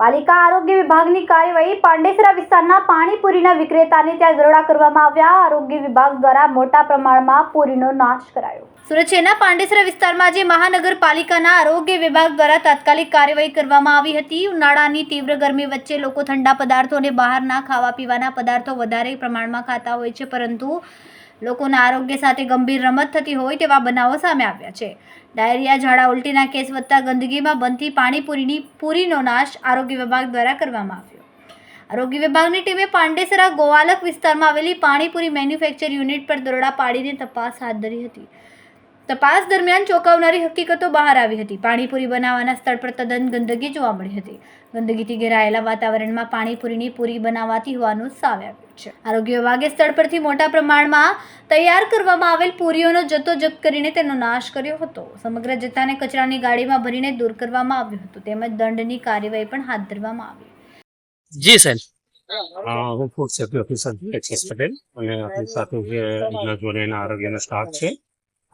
પાલિકા આરોગ્ય વિભાગની કાર્યવાહી પાંડેસરા વિસ્તારના પાણીપુરીના વિક્રેતાને ત્યાં દરોડા કરવામાં આવ્યા. આરોગ્ય વિભાગ દ્વારા મોટા પ્રમાણમાં પૂરીનો નાશ કરાયો. સુરત શહેરના પાંડેસરા વિસ્તારમાં આજે મહાનગરપાલિકાના આરોગ્ય વિભાગ દ્વારા તાત્કાલિક કાર્યવાહી કરવામાં આવી હતી. ઉનાળાની તીવ્ર ગરમી વચ્ચે લોકો ઠંડા પદાર્થો અને બહારના ખાવા પીવાના પદાર્થો વધારે પ્રમાણમાં ખાતા હોય છે, પરંતુ લોકોના આરોગ્ય સાથે ગંભીર રમત થતી હોય તેવા બનાવો સામે આવ્યા છે. ડાયરિયા, ઝાડા, ઉલટીના કેસ વધતા ગંદકીમાં બનતી પાણીપુરીની પૂરીનો નાશ આરોગ્ય વિભાગ દ્વારા કરવામાં આવ્યો. આરોગ્ય વિભાગની ટીમે પાંડેસરા ગોવાલક વિસ્તારમાં આવેલી પાણીપુરી મેન્યુફેક્ચર યુનિટ પર દરોડા પાડીને તપાસ હાથ ધરી હતી. તપાસ દરમિયાન ચોંકાવનારી હકીકતો બહાર આવી હતી. પાણીપુરી બનાવવાના સ્થળ પર તદ્દન ગંદકી જોવા મળી હતી. ગંદકીથી ઘેરાયેલા વાતાવરણમાં પાણીપુરીની પૂરી બનાવાતી હોવાનું સામે આવ્યું છે. આરોગ્ય વિભાગે સ્થળ પરથી મોટા પ્રમાણમાં તૈયાર કરવામાં આવેલ પૂરીઓનો જથ્થો જપ્ત કરીને તેનો નાશ કર્યો હતો. સમગ્ર જથ્થાને કચરાની ગાડીમાં ભરીને દૂર કરવામાં આવ્યું હતું. તેમજ દંડની કાર્યવાહી પણ હાથ ધરવામાં આવી. જી સર. હું ફૂડ સેફ્ટી ઓફિસર એક્સેસ પટેલ અને આપણી સાથે જે આરોગ્યના સ્ટાફ છે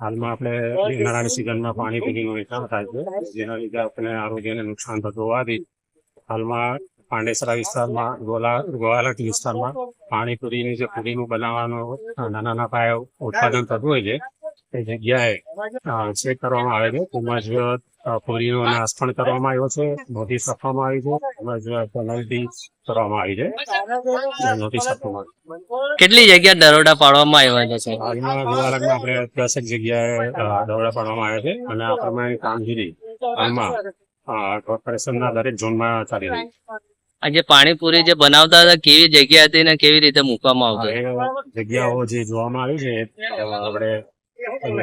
હાલમાં આપણે ઉનાળાની સિઝનમાં પાણી પીણીનું વેચાણ થાય છે. જેના લીધે આપણે આરોગ્યને નુકસાન થતું હોવાથી હાલમાં પાંડેસરા વિસ્તારમાં, ગોલા ગોવાલટ વિસ્તારમાં પાણીપુરીની જે પૂરીનું બનાવવાનું નાના નાના પાયે ઉત્પાદન થતું હોય છે, એ જગ્યાએ ચેક કરવામાં આવે છે તેમજ પૂરીનો નાશ પણ કરવામાં આવ્યો છે. નોટિસ આપવામાં આવી છે. પેનલ્ટી કરવામાં આવી છે. નોટિસ આપવામાં આવી કેટલી જગ્યા દરોડા પાડવામાં આવ્યા છે હાલમાં ગોવાલકમાં આપણે દસેક જગ્યાએ દરોડા પાડવામાં આવ્યા છે. અને આ પ્રમાણે કામગીરી હાલમાં કોર્પોરેશનના દરેક ઝોનમાં ચાલી રહી છે. આ જે પાણીપુરી જે બનાવતા હતા કેવી જગ્યા હતી ને કેવી રીતે મૂકવામાં આવતું? એ જગ્યાઓ જે જોવામાં આવી છે એ આપણે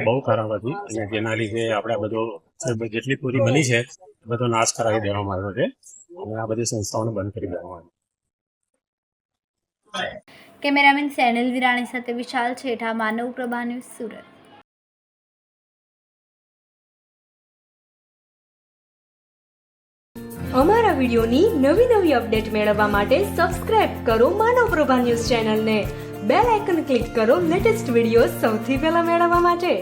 બહુ ખરાબ હતી. અને જેના લીધે આપણે બધો જેટલી પૂરી બની છે બધો નાશ કરાવી દેવામાં આવ્યો છે. અને આ બધી સંસ્થાઓને બંધ કરી દેવામાં આવી. કેમેરામેન સેનલ વિરાણી સાથે વિશાલ છેઠા માનવ પ્રભા ન્યૂઝ સુરત. અમારા વિડીયોની નવી નવી અપડેટ મેળવવા માટે સબસ્ક્રાઇબ કરો માનવ પ્રભા ન્યૂઝ ચેનલને. બેલ આઇકન ક્લિક કરો લેટેસ્ટ વીડિયો સૌથી પહેલા મેળવવા માટે.